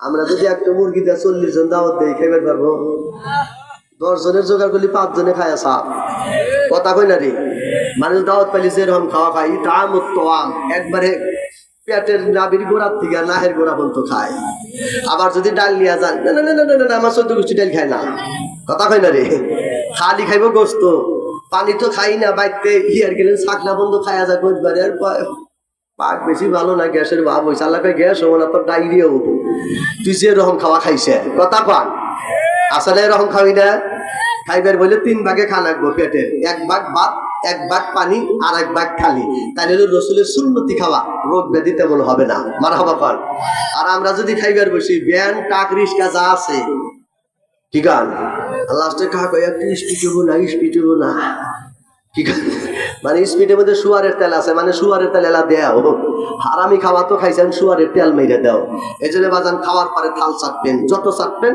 আমরা যদি একটা মুরগি দিয়ে চল্লিশ জন দাওয়াত দেই খাইবার পারব দশ জনের জোগাড় করলে পাঁচ জনে খায় সাপ। কথা কই না রে? মানুষ দাওয়াত পাইলে যেরকম খাওয়া খাই দাম আম একবারে পেটের নাবির গোড়ার থেকে নাহের গোড়া পর্যন্ত খায়। আবার যদি ডাল নিয়ে যান না না না না, না আমার চোদ্দ গোষ্ঠী ডাল খায় না। কথা কই না রে? খালি খাইব গোস্ত। পানি তো খাই না বাইতে ইয়ার গেলেন শাকনা বন্ধ খায়া যা গোজবারে আর পাক বেশি ভালো না, গ্যাসের ভাব হয়েছে আল্লাহকে গ্যাস হব না, তোর ডায়রিয়া হব। তুই যে রকম খাওয়া খাইছে, কথা পান আসলে এরকম খাবি না। খাইবার বলে তিন ভাগে খানাকবো পেটে। এক ভাগ ভাত, এক ভাগ পানি, আর এক ভাগ খালি তাই হলো রসুলের সুন্নতি খাওয়া রোগ ব্যাধি তেমন হবে না। মারা হবা কর। আর আমরা যদি খাইবার বসি ব্যান টাক, রিস্কা যা আছে, কি গান? লাস্টে কাহা কয়, একটু স্পিড হব না, স্পিড হব না। কি গান? মানে স্পিডের মধ্যে শুয়ারের তেল আছে মানে শুয়ারের তেল এলা দেও হারামি খাওয়া তো খাইছেন, শুয়ারের তেল মেরে দেও। এই জন্য বাজান খাওয়ার পরে থাল চাটবেন, যত চাটবেন,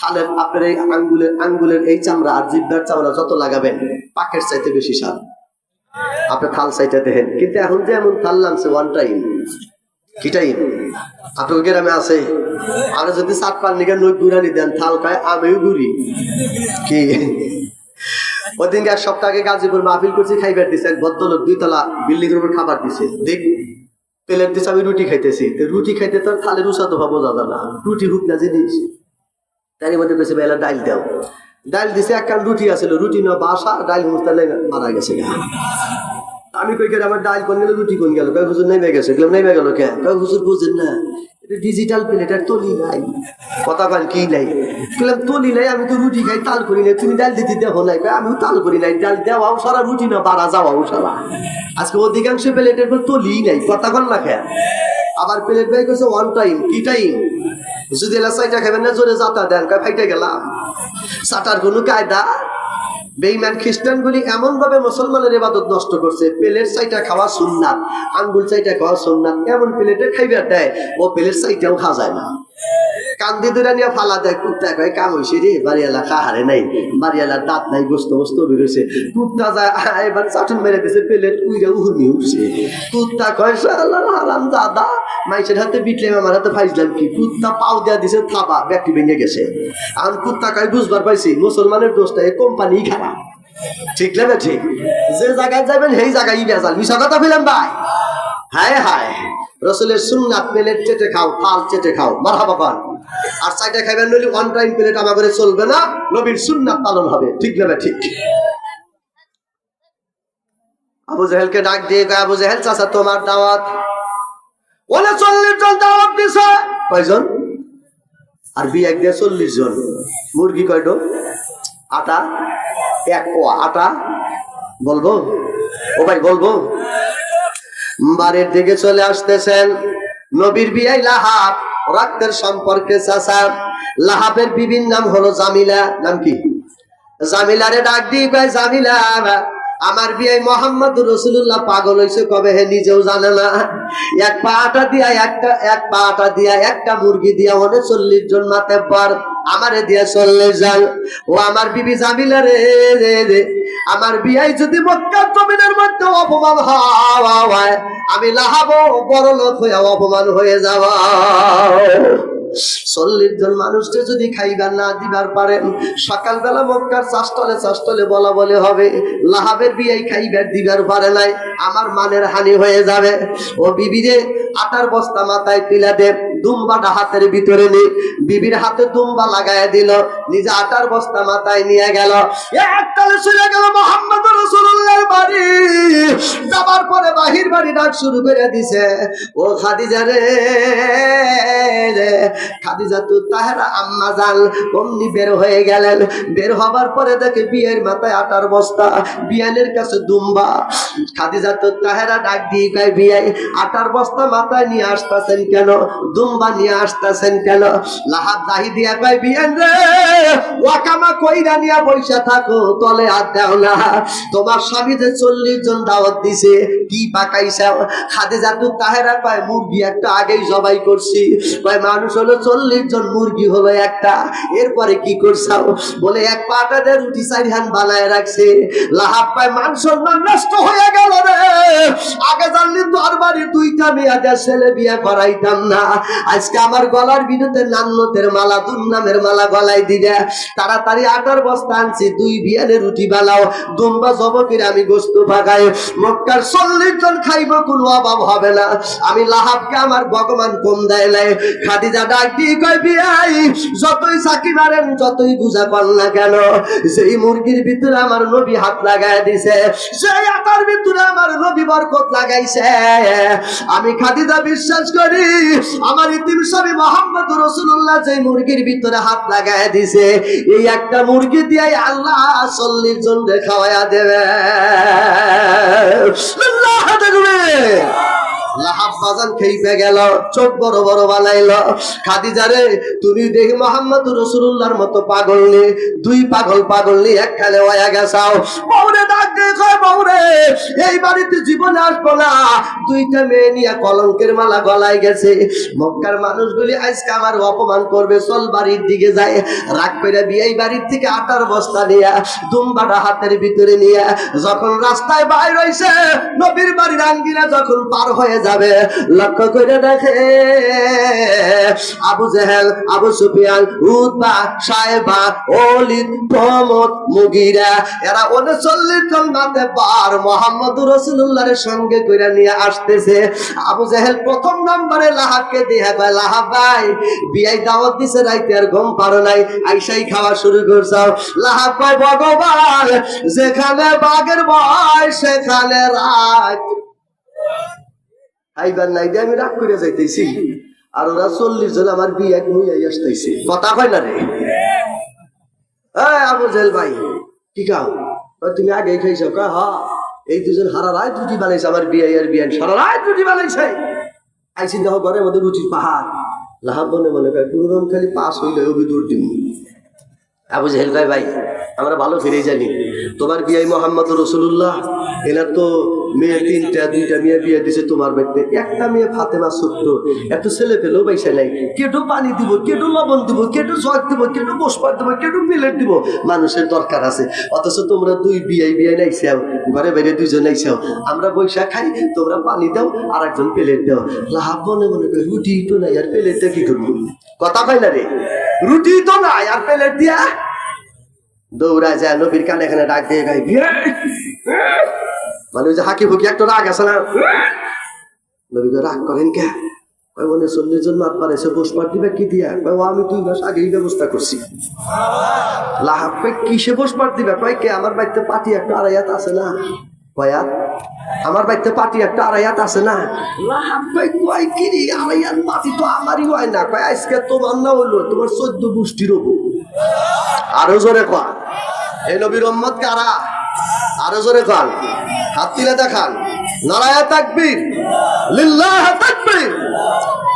থালের আপনার এই আঙ্গুলের আঙ্গুলের এই চামড়া আর জিব্বার চামড়া যত লাগাবেন, পাকের চাইতে বেশি স্বাদ। আপনি থাল চাইতে দেখেন, কিন্তু এখন যে এমন থাল নামছে ওয়ান টাইম কি টাইম আপনার গ্রামে আছে? আমরা যদি সাত পান নিকে নই গুড়ানি দেন থাল খায়, আমিও গুড়ি। কি? ওদিন এক সপ্তাহ গাজীপুর মাহফিল করছি, খাইবার দিছে। এক ভদ্রলোক দুইতলা বিল্ডিং এর উপর খাবার দিছে। দেখ, প্লেট দিছে, আমি রুটি খাইতেছি। তো রুটি খাইতে তো থালে রুসা তো ভাবো দাদা, না। রুটি হুক না জিনিস। তারই মধ্যে বেশি বেলা ডাইল দাও। ডাইল দিছে, এক কান রুটি আছিল। রুটি না বাসা, ডাইল মুস্তালে মারা গেছে আমি কই করে আমার ডাইল কোন গেল, রুটি কোন গেল? কই হুজুর নেমে গেছে। গেলাম নেমে গেল কে? কই হুজুর বুঝেন না। ডিজিটাল প্লেট আর তলি নাই কথা কান কি নাই বললাম তলি নাই আমি তো রুটি খাই, তাল করি নাই তুমি ডাল দিতে দেখো নাই আমিও তাল করি নাই ডাল দেওয়াও সারা, রুটি না, বাড়া যাওয়াও সারা। আজকে অধিকাংশ প্লেটের পর তলি নাই কথা কন না খেয়া আবার প্লেট বাই করছে ওয়ান টাইম কি টাইম যদি এলা সাইটা খাবেন না, জোরে যাতা দেন, কয়, ফাইটে গেলাম। সাটার কোনো কায়দা বেইমান খ্রিস্টানগুলি এমন ভাবে মুসলমানের ইবাদত নষ্ট করছে, প্লেট চাইটা খাওয়া সুন্নাত, আঙ্গুল চাইটা খাওয়া সুন্নাত, এমন প্লেটে খাইবার দেয়, ও প্লেট চাইটাও খাওয়া যায় না। কান্দি দূরে নিয়ে ফালা দেয়, কুত্তা কয়, কাম হয়েছে রে বাড়িয়ালা কাহারে নাই বাড়িয়ালার দাঁত নাই, গোস্ত গোস্ত বেরোছে কুত্তা যায় এবার চাটুন মেরে দিছে, প্লেট উইরা উহুমি উঠছে। কুত্তা কয় হারাম দাদা মাইসের হাতে বিটলাম আমার হাতে ফাইজলাম কি? কুত্তা পাও দেওয়া দিছে থাবা ব্যাগটি ভেঙে গেছে। আর কুত্তা কয় বুঝবার পাইছি, মুসলমানের দোষটা এই কোম্পানি খারাপ। ঠিক না ঠিক যে জায়গায় যাবেন, সেই জায়গায় বেজাল। মিশা কথা ফেলাম ভাই? হায় হায়। রসুলের সুন্নাত প্লেট চেটে খাও, থাল চেটে খাও, মারহাবা পান আর সাইডে খাইবেন নইলে ওয়ান টাইম প্লেট করে চলবে না, নবীর সুন্নাত পালন হবে। ঠিক না ঠিক আবু জাহেলকে ডাক দিয়ে আবু জাহেল চাচা, তোমার দাওয়াত ওলে চল্লিশ জন দাওয়াত দিছে। কয়জন? আর বিয়ে দিয়ে চল্লিশ জন। মুরগি কয়টো আটা? এক পোয়া আটা? বলব? ও ভাই, বলব? বাড়ির দিকে চলে আসতেছেন। নবীর বিয়াই লাহাব, রক্তের সম্পর্কে চাচা লাহাবের বিবির নাম হলো জামিলা। নাম কি? জামিলারে ডাক দিয়ে জামিলা। আমার বিয়াই মোহাম্মদ রসুল্লাহ পাগল হয়েছে কবে হে নিজেও জানে না। এক পা আটা দিয়া একটা, এক পা আটা দিয়া একটা মুরগি দিয়া অনেক চল্লিশ জন মাতে পার, আমারে দিয়া চল্লিশ জন। ও আমার বিবি জামিলা রে রে রে। আমার বিয়াই যদি মক্কার জমিনের মধ্যে অপমান হয়, আমি লাহাবো বড় লোক হয়ে অপমান হয়ে যাওয়া। চল্লিশ জন মানুষকে যদি খাইবার না দিবার পারেন, সকালবেলা মক্কার চাষতলে চাষতলে বলা বলে হবে, লাহাবের বিয়াই খাইবার দিবার পারে নাই, আমার মানের হানি হয়ে যাবে। ও বিবিরে আটার বস্তা মাথায় তুলে দে দুম্বাটা হাতের ভিতরে নে। বিবির হাতে দুম্বা লাগায় দিল, নিজে আটার বস্তা মাথায় নিয়ে গেল। এককালে চলে গেল মোহাম্মদ ডাক শুরু করে দিছে, ও খাদিজা রে খাদিজা তো তাহারা আম্মা জান, অমনি বের হয়ে গেলেন। বের হবার পরে দেখে বিয়ের মাথায় আটার বস্তা, বিয়ানের কাছে দুম্বা। খাদিজা তো তাহারা ডাক দিয়ে গায় বিয়াই আটার বস্তা মাথায় নিয়ে আসতেছেন কেন? দুম্বা নিয়ে আসতেছেন কেন? লাহাব দাহি দিয়া কয়, বিয়ান রে, ওয়াকামা কইরা নিয়া বইসা থাকো, তলে হাত দাও না। তোমার স্বামী যে চল্লিশ জন দাওয়াত দিছে, কি পাকাইছা তাহেরা মুরগি একটা আগেই জবাই করছি। মানুষ হলো চল্লিশ জন, মুরগি হলো একটা। এরপরে কি করছাও? বলে, এক রুটি বানায় রাখছে। পায় নষ্ট হয়ে গেল রে। আগে জানলে তোর বাড়ি দুইটা মেয়াদের ছেলে বিয়ে করাইতাম না। আজকে আমার গলার বিরুদ্ধে নান্নতের মালা মালা গলায় দিবে। তাড়াতাড়ি আটার বস্তা আনছি, দুই বিয়ানে রুটি বানাও। দুম্বা জবকের আমি গোস্ত পাকাই মক্কার চল্লিশ জন খাইব কোনো অভাব হবে না। আমি লাহাবকে আমার ভগবান কম দেয় খাদিজা ডাক দিয়ে কই বিয়াই, যতই চাকি মারেন, যতই বুঝা না কেন? সেই মুরগির ভিতরে আমার নবী হাত লাগায় দিছে সেই ভিতরে আমার নবী বরকত লাগাইছে। আমি খাদিজা বিশ্বাস করি, আমার ইতিম মোহাম্মদ রসুল্লাহ যে মুরগির ভিতরে হাত লাগায় দিছে, এই একটা মুরগি দিয়ে আল্লাহ চল্লিশ জন খাওয়াইয়া দেবে। দেখবে Yeah! লাহাব বাজান খেইপে গেল, চোখ বড় বড় তুমি দেখি মোহাম্মদ রসুল্লাহর মতো পাগল নি, দুই পাগল পাগল নি ওয়া গেছাও। বউরে ডাক বউরে এই বাড়িতে আসব না। দুইটা মেয়ে নিয়ে কলঙ্কের মালা গলায় গেছে। মক্কার মানুষগুলি আজকে আমার অপমান করবে, চল বাড়ির দিকে যায়। রাগ করে বিয়ে বাড়ির থেকে আটার বস্তা নিয়ে, দুম্বাটা হাতের ভিতরে নিয়ে, যখন রাস্তায় বাইর হইছে, নবীর বাড়ির আঙ্গিনা যখন পার হয়ে যাবে। লক্ষ্য করে দেখে। Abu Jahl, Abu Sufyan, Utba সাহেবা অলিদ প্রমোদ, মুগিরা, এরা উনচল্লিশ জন মাতে বার মোহাম্মদ রসুল্লাহর সঙ্গে করে নিয়ে আসতেছে। আবু জেহেল প্রথম নম্বরে লাহাবকে দিয়ে কয়, লাহাব ভাই, বিয়াই দাওয়াত দিছে, রাইতে আর ঘুম পারো নাই, আইসাই খাওয়া শুরু করছাও। লাহাব কয়, ভগবান, যেখানে বাঘের ভয়, সেখানে রাত। আইবার নাই আমি রাগ করে যাইতেছি। আর ওরা চল্লিশ জন আমার বিয়ে এক মুই আসতেছে। কথা কয় না রে? আবু জেল ভাই, কি খাও? তুমি আগে খাইছো। কয়, হা, এই দুজন হারা রায় রুটি বানাইছে আমার বিয়ে আর বিয়ে সারা রায় রুটি বানাইছে। আইসি দেখো ঘরের মধ্যে রুটির পাহাড়। লাহাব মনে মনে কয় পুরোদম খালি পাস হইলে অভি দিন আবু জাহেল ভাই ভাই আমরা ভালো ফিরে জানি। তোমার বিয়ে মোহাম্মদ রসুল্লাহ এনার তো মেয়ে তিনটা, দুইটা মেয়ে বিয়ে দিছে তোমার বাড়িতে। একটা মেয়ে ফাতেমা ছোট্ট এত ছেলে পেলেও পয়সা নাই। কেটু পানি দিব কেটু লবণ দিব কেটু জগ দিব কেটু বসপার দিব কেটু প্লেট দিব। মানুষের দরকার আছে। অথচ তোমরা দুই বিয়ে বিয়ে নাইছাও, ঘরে বাইরে দুইজন নাইছাও। আমরা বৈশাখ খাই, তোমরা পানি দাও আর একজন প্লেট দাও। লাভ মনে মনে করে রুটি তো নাই, আর প্লেটটা কি করব? কথা পাই না রে? রুটি তো নাই, আর প্লেট দিয়া দৌড়া যায় নবীর কানে এখানে ডাক দিয়ে গাই মানে ওই যে হাকি ফুকি একটা রাগ আছে না? নবীকে রাগ করেন কে? মনে চল্লিশ জন মাত পারে সে বসবার দিবে কি দিয়া? ও, আমি দুই মাস আগেই ব্যবস্থা করছি। লাহাব কয় কিসে বসবার দিবে? কয়, কে, আমার বাড়িতে পাটি একটা আড়াইয়াত আছে না? কয়াত আমার বাড়িতে পাটি একটা আড়াইয়াত আছে না? লাহাব কয় কয়, কি রে আড়াইয়াত পাটি তো আমারই হয় না। কয়, আজকে তোমার না হলো, তোমার চোদ্দ গোষ্ঠীর হব আরও জোরে কন এই নবীর উম্মত কারা? আরও জোরে কন হাত তুলে দেখান। নারায়া তাকবীর। লিল্লাহ তাকবীর।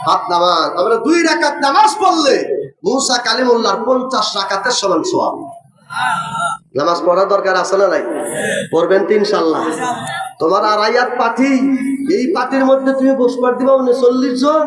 হাত নামাজ। আমরা দুই রাকাত নামাজ পড়লে মুসা কালিমুল্লাহর পঞ্চাশ রাকাতের সমান সোয়াব নামাজ পড়ার দরকার আছে না নাই? পড়বেন তিন ইনশাল্লাহ তোমার আড়াইয়াত পাঠি, এই পাটির মধ্যে তুমি বসবার দিবা মানে চল্লিশ জন।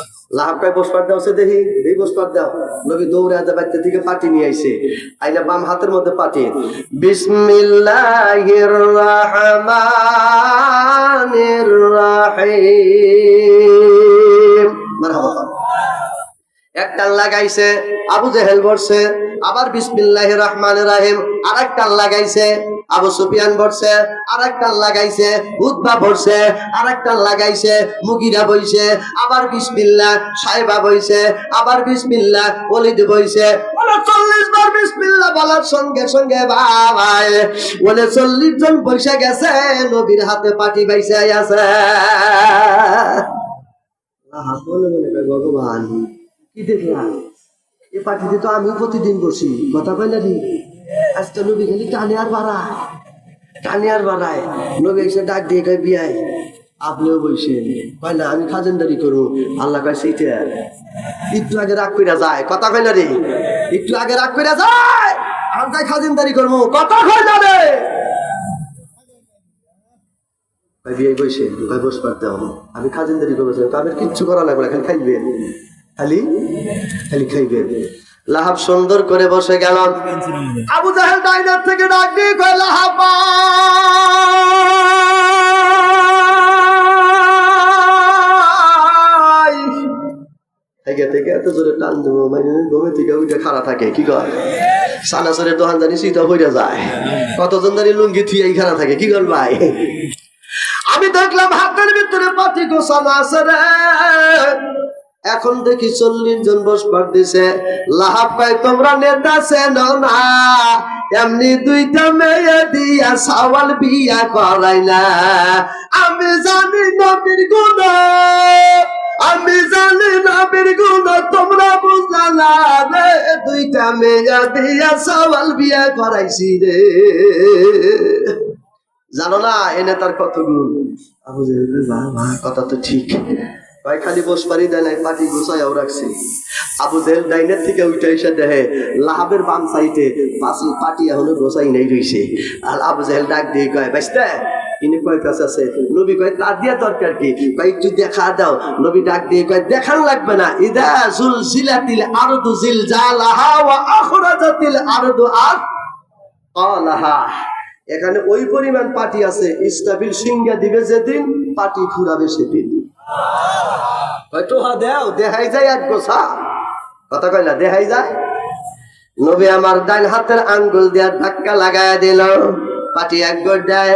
লাহাব কয় বসপার দাও সে দেখি এই বসপার দাও নবী দৌড়ে আজ বাচ্চা থেকে পাটি নিয়ে আইছে। আইনা বাম হাতের মধ্যে পাটি বিসমিল্লাহির রাহমানির রাহিম। মারহাবা। এক টান লাগাইছে আবু জেহেল বসছে আবার বিসমিল্লাহ রহমান রাহিম আর এক টান লাগাইছে আবু সুফিয়ান বসছে আর এক টান লাগাইছে উদ্বা বসছে আর এক টান লাগাইছে মুগিরা বইছে, আবার বিসমিল্লাহ সাহেবা বইছে, আবার বিসমিল্লাহ অলিদ বইছে চল্লিশ বার বিসমিল্লাহ বলার সঙ্গে সঙ্গে বাবাই, বলে চল্লিশ জন বৈশা গেছে, নবীর হাতে পাটি বাইছে আছে ভগবান। কি এ পার্টিতে তো আমিও প্রতিদিন বসি, কথা কয় না নি আজ তো নবী খালি টানে আর বাড়ায় টানে আর বাড়ায়। নবী এসে ডাক দিয়ে কয়, বিয়াই, আপনিও বলছেন কয়, না, আমি খাজনদারি করব। আল্লাহ কয়, সেইটা। একটু আগে রাগ করে যায়, কথা কয় না রে একটু আগে রাগ করে যায়, আমি তাই খাজনদারি করব, কথা কয় ভাই বিয়ে বসে ভাই বস পারতে হবে আমি খাজনদারি করব কামের কিচ্ছু করা লাগবে খালি খাইবেন। খালি? খালি খাইবেন লাহাব সুন্দর করে বসে গেল। আবু জাহেল ডাইনার থেকে ডাক দিয়ে কয়, লাহাব থেকে থেকে এত জোরে টান দেবো মানে ঘুমে থেকে উঠে খাড়া থাকে, কি কর সানাসরের দোকান জানি শীত হইয়া যায়। কতজন জানি লুঙ্গি থুই খাড়া থাকে, কি কর ভাই? আমি দেখলাম হাতের ভিতরে পাতি গোছানো আছে এখন দেখি চল্লিশ জন বসবার দিছে। লাহাব পাই তোমরা নেতা চেন না। এমনি দুইটা মেয়ে দিয়া সাওয়াল বিয়া করাই না। আমি জানি নবীর গুণ। আমি জানি নবীর গুণ, তোমরা বুঝলা না রে। দুইটা মেয়ে দিয়া সাওয়াল বিয়া করাইছি রে। জানো না এনে তার কত গুণ? কথা তো ঠিক। ভাই খালি বস পারি দেয় নাই, পাটি গুছাইয়াও রাখছি। আবু জেল ডাইনের থেকে উঠে এসে দেখে, লাহাবের বাম সাইডে পাশি পাটি এখনও গোছাই নাই রইছে। আর আবু জেহেল ডাক দিয়ে কয়, বাইসতে, ইনি কয় কাজ আছে? নবী কয়, তার দিয়া দরকার কি? কয়, একটু দেখা দাও। নবী ডাক দিয়ে কয়, দেখান লাগবে না। ইদা জুল জিলাতিল আরদু জিল জালাহা ওয়া আখরাজাতিল আরদু আর আলাহা এখানে ওই পরিমাণ পাটি আছে ইস্তাবিল সিংহা দিবে যেদিন, পাটি ফুরাবে সেদিন। হয়তো যায় এক কথা যায়? আমার ডাইন হাতের আঙ্গুল দিয়া ধাক্কা লাগায় দিল, পাটি এক গোট দেয়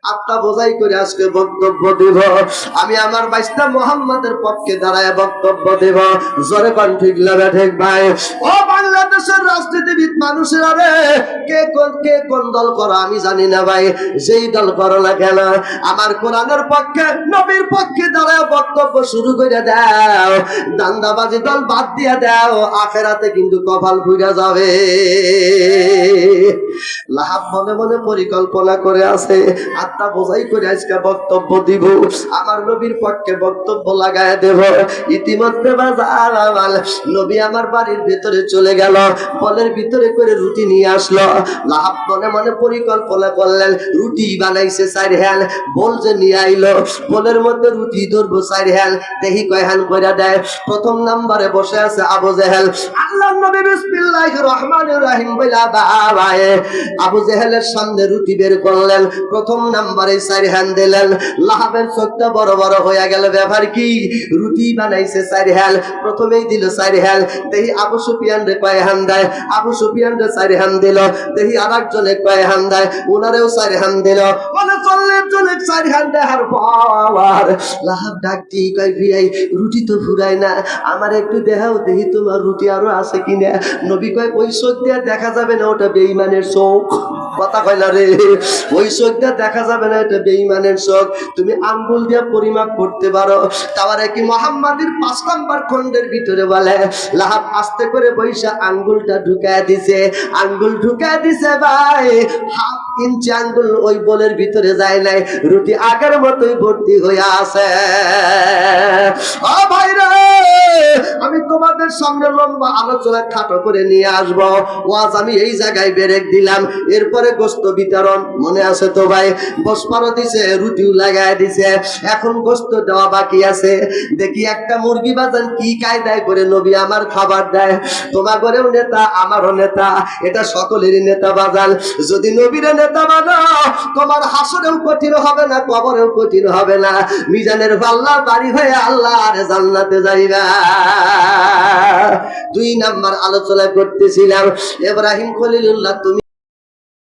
আত্মা বোঝাই করে আজকে বক্তব্য দিব। আমি আমার বাইশটা মোহাম্মদের পক্ষে দাঁড়ায় বক্তব্য দেব। জোরে কন ঠিক লাগে ঠিক ভাই? ও বাংলাদেশের রাজনীতিবিদ আরে কে কোন কে কোন দল করো আমি জানি না ভাই। যেই দল করো না কেন, আমার কোরআনের পক্ষে, নবীর পক্ষে দাঁড়ায় বক্তব্য শুরু করে দাও। দান্দাবাজি দল বাদ দিয়ে দাও, আখেরাতে কিন্তু কপাল ফুইরা যাবে। লাহাব মনে মনে পরিকল্পনা করে আছে। আত্মা বোঝাই করে আজকে বক্তব্য দিব। আমার নবীর পক্ষে বক্তব্য লাগায় দেব। ইতিমধ্যে বাজার আমার নবী আমার বাড়ির ভেতরে চলে গেল। বলের ভিতরে করে রুটি নিয়ে আসলো। লাহাব মনে মনে পরিকল্পনা করলেন, রুটি বানাইছে চার হ্যান বল যে নিয়ে আইলো। বলের মধ্যে রুটি ধরবো চার হ্যান দেখি কয় হ্যান কইরা দেয়। প্রথম নাম্বারে বসে আছে আবু জেহেল। আল্লাহ নবী বিসমিল্লাহির রহমানির রহিম বইলা বাবায়ে। আবু জেহেলের সামনে রুটি বের করলেন। প্রথম নাম্বারে চার হ্যান দিলেন। লাহাবের চোখটা বড় বড় হয়ে গেল। ব্যাপার কি? রুটি বানাইছে চার প্রথমেই দিল চার দেখি আবু সুফিয়ান রে কয় দেয়। আবু সুফিয়ান রে চার দিল। দেখি আর একজনে কয় দেয়। ওনারেও চার দিল। চার দেহার পাওয়ার। কয় রুটি তো ফুরায় না। আমার একটু দেখাও দেখি তোমার রুটি আরও আছে কিনা? নবী কয়, ওই দিয়ে দেখা যাবে না। ওটা বেইমানের চোখ। কথা কয় রে। ওই দিয়ে দেখা যাবে না, এটা বেঈমানের শখ। তুমি আঙ্গুল দিয়ে পরিমাপ করতে পারো। তারপরে কি মোহাম্মদের পাঁচ নম্বর খন্ডের ভিতরে বলে, লাহাব আস্তে করে বৈশা আঙ্গুলটা ঢুকায় দিছে। আঙ্গুল ঢুকায় দিছে ভাই হাফ ইঞ্চি আঙ্গুল ওই ভিতরে যায় নাই, রুটি আগের মতোই ভর্তি হয়ে আছে। ও আমি তোমাদের সামনে লম্বা আলোচনা খাটো করে নিয়ে আসব। ওয়াজ আমি এই জায়গায় দিলাম, এরপরে গোস্ত বিতরণ, মনে আছে তো ভাই? বসপারও দিছে, রুটিও লাগায় দিছে, এখন গোস্ত দেওয়া বাকি আছে। দেখি একটা মুরগি বাজান কি কায়দায় করে নবী আমার খাবার দেয়। তোমার ঘরেও নেতা, আমারও নেতা, এটা সকলেরই নেতা বাজান। যদি নবীর নেতা বানাও তোমার হাসরেও কঠিন হবে না, কবরেও কঠিন হবে না। মিজানের পাল্লা বাড়ি হয়ে আল্লাহ আরে জান্নাতে যাইবা। দুই নাম্বার আলোচনা করতেছিলাম, এব্রাহিম খলিলুল্লাহ, তুমি